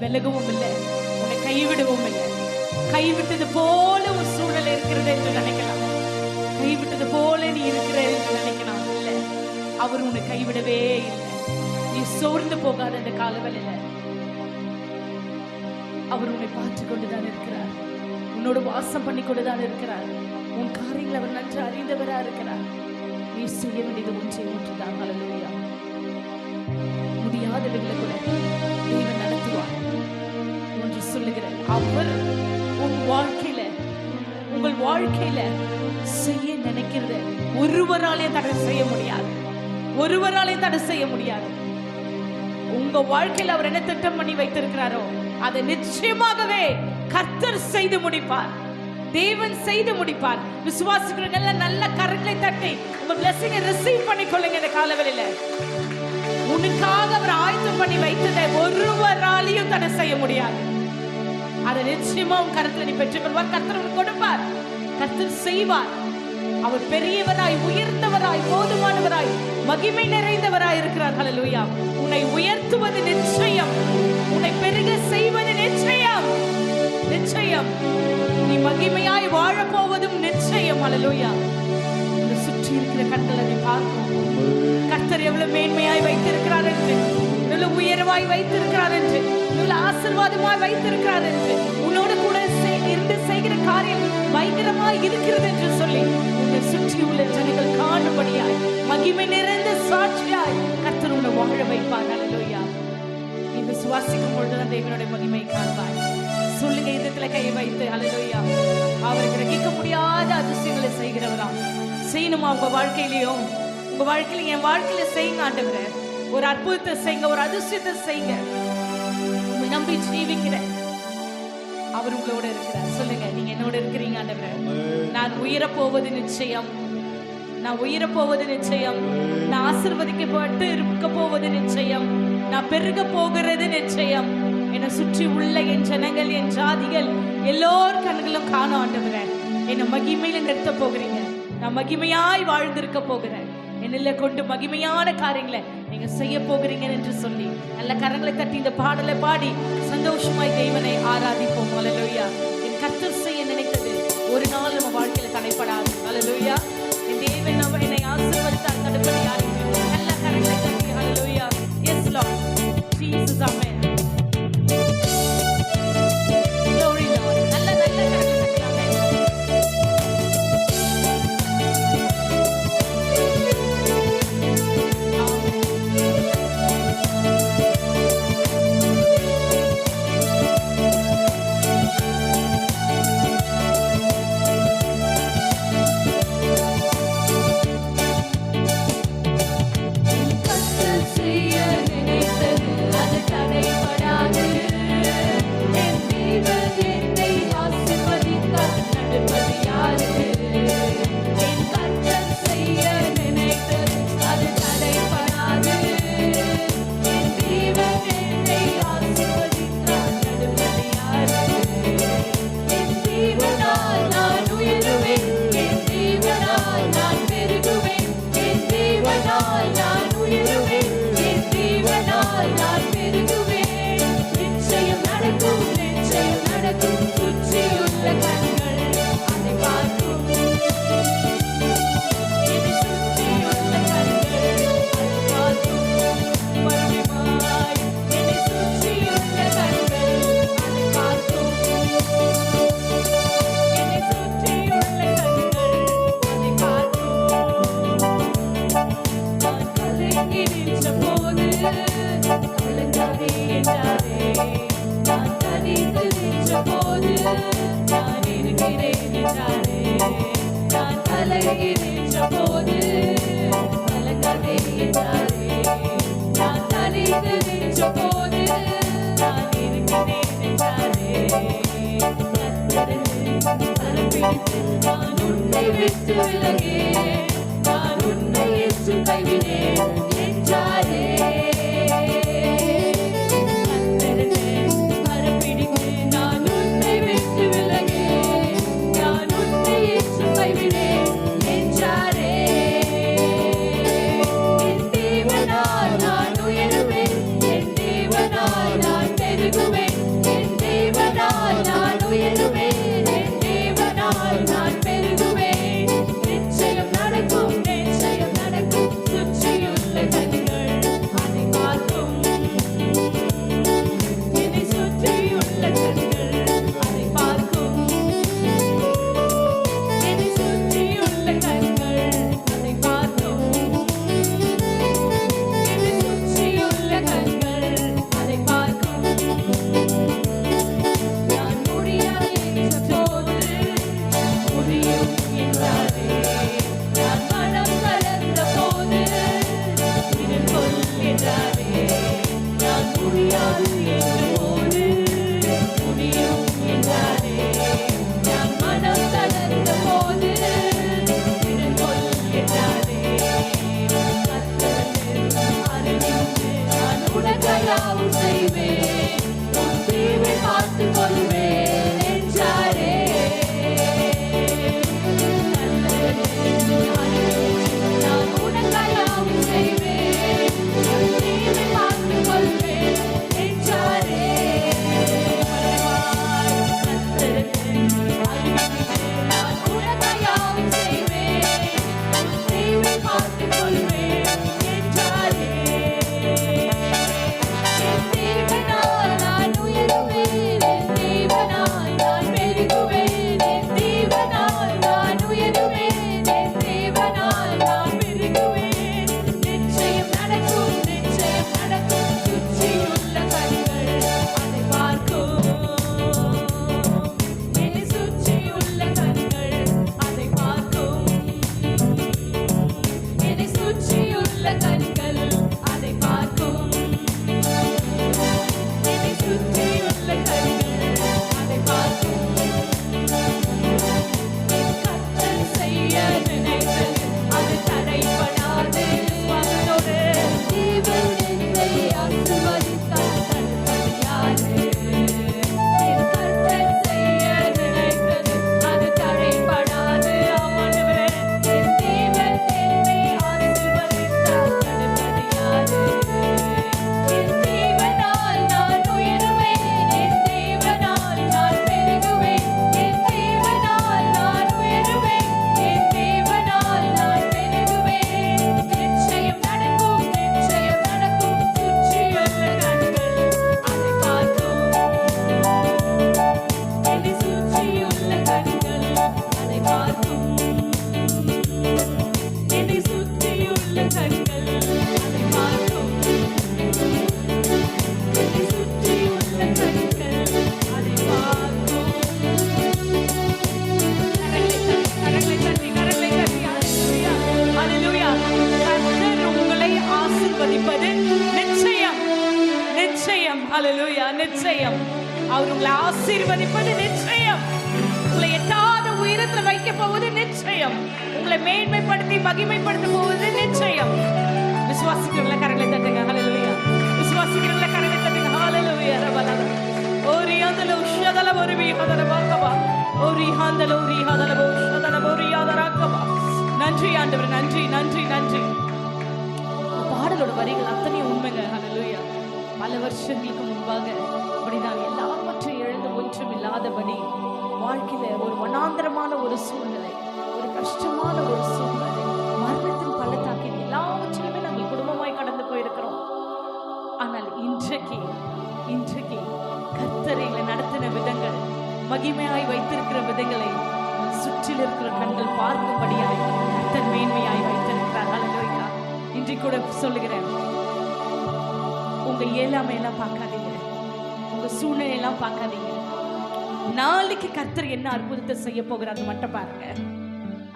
விலகவும் இல்லை உன்னை கைவிடவும் இல்லை கைவிட்டது போல ஒரு சூழல் இருக்கிறது என்று நினைக்கலாம். கைவிட்டது போல நீ இருக்கிற என்று நினைக்கலாம். இல்லை. அவர் உன்னை கைவிடவே இல்லை. நீ சோர்ந்து போகாத அந்த காலவெளியில. அவர் உன்னை பார்த்து கொண்டுதான் இருக்கிறார். உன்னோட வாசம் பண்ணி கொண்டுதான் இருக்கிறார். உன் காரியங்களை அவர் நன்று அறிந்தவரா இருக்கிறார். நீ செய்ய வேண்டியது ஒன்றே ஒன்றுதான். ஹalleluya முடியாதவர்களை கூட அவர் உன் வாழ்க்கையில உங்கள் வாழ்க்கையில செய்ய நினைக்கிறது. ஒருவராலே தடை செய்ய முடியாது. ஒருவராலே தடை செய்ய முடியாது. உங்க வாழ்க்கையில அவர் என்ன திட்டம் பண்ணி வைத்திருக்கிறாரோ அதை நிச்சயமாகவே கர்த்தர் செய்து முடிப்பார். தேவன் செய்து முடிப்பார். விசுவாசிக்கிறவங்க நல்ல நல்ல கரங்களை தட்டி உங்க blessing ரிசீவ் பண்ணிக்கொள்ளுங்க இந்த காலவெளியில. உனக்காக அவர் ஆயத்தம் பண்ணி வைத்ததை ஒருவராலையும் தடை செய்ய முடியாது. அதை நிச்சயமா உன் கருத்துல நீ பெற்றுக்கொள்வார். கர்த்தர் உனக்கு கொடுப்பார். கர்த்தர் செய்வார். அவர் பெரியவராய் உயர்ந்தவராய் போதுமானவராய் மகிமை நிறைந்தவராய் இருக்கிறார். ஹalleluya உன்னை உயர்த்துவது நிச்சயம். உன்னை பெருக செய்வது நிச்சயம். நிச்சயம். நீ மகிமையாய் வாழப்போவதும் நிச்சயம். ஹalleluya சுற்றி இருக்கிற கண்களை நீ பார்க்கும் கர்த்தர் எவ்வளவு மேன்மையாய் வைத்திருக்கிறார் என்று வைத்திருக்கிறார் என்று. எவ்வளவு ஆசீர்வாதமாய் வைத்திருக்கிறார் என்று. உன்னோடு கூட இருந்து செய்கிற காரியம் பயங்கரமாய் இருக்கிறது என்று சொல்லி உன்னை சுற்றி உள்ள ஜனங்கள் காணும்படியாய் மகிமை நிறைந்த சாட்சியாய் கர்த்தர் உன்னை வாழ வைப்பார். ஹalleluya நீ விசுவாசிக்கும் பொழுதுதான் தேவனுடைய மகிமை காண்பாய். சொல்லுங்க இதத்துல கை வைத்து. ஹalleluya அவர் கிரகிக்க முடியாத அதிசயங்களை செய்கிறவரா? செய்யணுமா உங்க வாழ்க்கையிலையும்? உங்க வாழ்க்கையில என் வாழ்க்கையில செய்யுங்க ஆண்டவரே. ஒரு அற்புதத்தை செய்யுங்க ஒரு அதிசயத்தை செய்யுங்க. நம்பி ஜீவிக்கிறேன். அவர் உங்களோட இருக்கிறார். சொல்லுங்க நீங்க என்னோட இருக்கிறீங்க ஆண்டவரே. நான் உயரப் போவது நிச்சயம். நான் உயரப் போவது நிச்சயம் நான் ஆசிர்வதிக்கப்பட்டு இருக்க போவது நிச்சயம். நான் பெருக போகிறது நிச்சயம். என்னை சுற்றி உள்ள என் ஜனங்கள் என் ஜாதிகள் எல்லோர் கண்களும் காண ஆண்டவரே. என்னை மகிமையில நிறுத்த போகிறீங்க. நான் மகிமையாய் வாழ்ந்திருக்க போகிறேன். என்னில கொண்டு மகிமையான காரியங்களை நீங்க செய்ய போகிறீங்க என்று சொல்லி நல்ல கரங்களை தட்டி இந்த பாடலை பாடி சந்தோஷமாய் தெய்வனை ஆராதிப்போம். அலலுயா என் கர்த்தர் செய்ய நினைத்தது ஒரு நாள் நம்ம வாழ்க்கையில தடைப்படாது. அலலுயா என் தேவன் நம்ம என்னை ஆசீர்வதித்தார் தடுப்பது நான் கலங்கி நின்றபோது என்றாரே நான் தனித்து நின்றபோது நான் இருக்கிறேன் என்றாரே நான் உன்னை விட்டு விலகே நான் உன்னை ஏற்று கைவினேன் my life. நிச்சயம். உங்களை மேன்மைப்படுத்தி மகிமைப்படுத்த போவது நிச்சயம். விசுவாசிக்கிறவங்கள கரங்களை தட்டுங்க. ஹalleluya விசுவாசிக்கிறவங்கள கரங்களை தட்டுங்க. ஹalleluya ரபலல ஓரி அதல உஷதல ஒரு விஹதல வாக்கபா ஓரி ஹந்தல ஓரி ஹதல உஷதல ஒரு யாதராக்கபா நன்றி ஆண்டவர் நன்றி நன்றி நன்றி. பாடலோட வரிகள் அத்தனையும் உண்மைங்க. ஹalleluya பல வருஷங்களுக்கு முன்பாக அப்படிதான். எல்லாவற்றையும் எழுந்து ஒன்றும் இல்லாதபடி வாழ்க்கையில ஒரு வனாந்தரமான ஒரு சூழ்நிலை கஷ்டமான ஒரு சூழ்நிலை. மரணத்தின் பள்ளத்தாக்கில் எல்லாவற்றிலுமே நாங்கள் குடும்பமாய் கடந்து போயிருக்கிறோம். ஆனால் இன்றைக்கு இன்றைக்கு கர்த்தர் நடத்தின விதங்கள் மகிமையாய் வைத்திருக்கிற விதங்களை சுற்றில் இருக்கிற கண்கள் பார்க்கும்படியாய் கர்த்தர் மேன்மையாய் வைத்திருக்கிறார். ஹalleluya இன்றைக்கு கூட சொல்லுகிறேன் உங்க இயலாமை எல்லாம் பார்க்காதீங்க. உங்க சூழ்நிலை எல்லாம் பார்க்காதீங்க. நாளைக்கு கர்த்தர் என்ன அற்புதத்தை செய்ய போகிறாரு மட்டும் பாருங்க.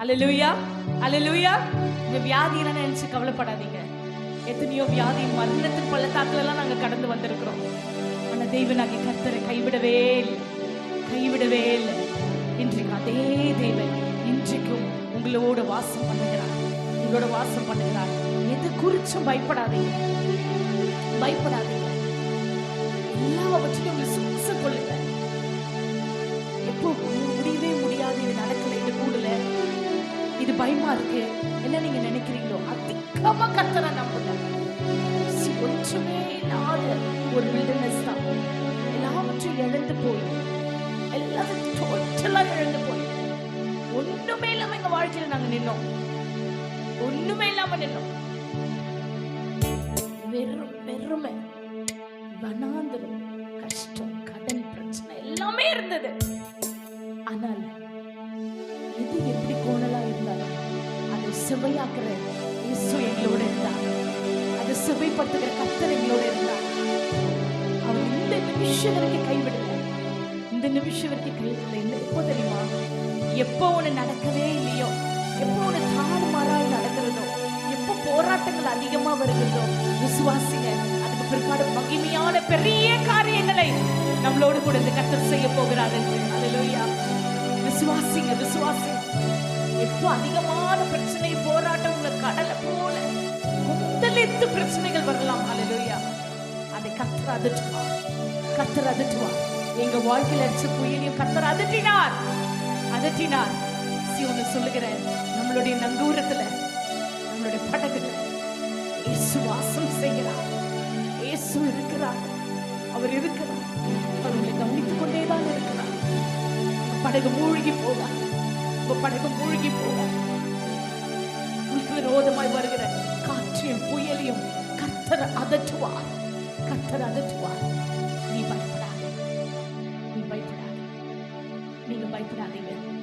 அல்லேலூயா அல்லேலூயா உங்க வியாதியெல்லாம் நினைச்சு கவலைப்படாதீங்க. எத்தனையோ வியாதி மரணத்தின் பள்ளத்தாக்குல எல்லாம் நாங்க கடந்து வந்திருக்கிறோம். ஆனா தெய்வனாகி கர்த்தரை கைவிடவே இல்லை. கைவிடவே இல்லை. இன்றைக்கு அதே தேவன் இன்றைக்கும் உங்களோட வாசம் பண்ணுகிறார். உங்களோட வாசம் பண்ணுகிறார். எது குறிச்சும் பயப்படாதீங்க. பயப்படாதீங்க. எல்லாவற்றையும் இது பயமா இருக்கு? என்ன நீங்க நினைக்கிறீங்களோ? அதிகமா கர்த்தரை நம்புங்க. சி- ஒன்றுமே இல்லாத ஒரு வில்டர்னஸ் தான். எல்லாவற்றையும் இழந்து போய் எல்லாத்தையும் டோட்டலா இழந்து போய் ஒண்ணுமே இல்லாம எங்க வாழ்க்கையில நாங்க நின்னோம். ஒண்ணுமே இல்லாம நின்னோம். வெறும் வெறுமை வனாந்தரம் கஷ்டம் கடன் பிரச்சனை எல்லாமே இருந்தது. சுவையாக்குற இயேசு எங்களோட இருந்தார். அதை சுவைப்படுத்துகிற கத்தர் எங்களோட இருந்தார். அவர் இந்த நிமிஷம் வரைக்கும் கைவிடல. இந்த நிமிஷம் வரைக்கும் கைவிடல. இந்த எப்போ தெரியுமா? எப்போ ஒன்று நடக்கவே இல்லையோ? எப்போ ஒண்ணு தாறுமாறாய் நடக்கிறதோ? எப்போ போராட்டங்கள் அதிகமா வருகிறதோ? விசுவாசிங்க அதுக்கு பிற்பாடு மகிமையான பெரிய காரியங்களை நம்மளோடு கூட இந்த கத்தர் செய்ய போகிறார் என்று. அல்லேலூயா விசுவாசிங்க விசுவாசிங்க எப்போ அதிகமான பிரச்சனை அனைத்து பிரச்சனைகள் வரலாம். அலலுயா அதை கத்தர் அதட்டுவார். கத்தர் அதட்டுவார். எங்க வாழ்க்கையில அடிச்ச புயலையும் கத்தர் அதட்டினார். அதட்டினார். சிவனு சொல்லுகிறேன் நம்மளுடைய நங்கூரத்துல நம்மளுடைய படகுல இயேசு வாசம் செய்கிறார். இயேசு இருக்கிறார். அவர் இருக்கிறார். அவர் உங்களை கவனித்துக் கொண்டேதான் இருக்கிறார். படகு மூழ்கி போகாது. உங்க படகு மூழ்கி போகாது. உங்களுக்கு விரோதமாய் வருகிற காற்றையும் புயலையும் கர்த்தர் அதட்டுவார் கர்த்தர் அதட்டுவார் நீ பயப்படாதே நீ பயப்படாதே நீங்க பயப்படாதீங்க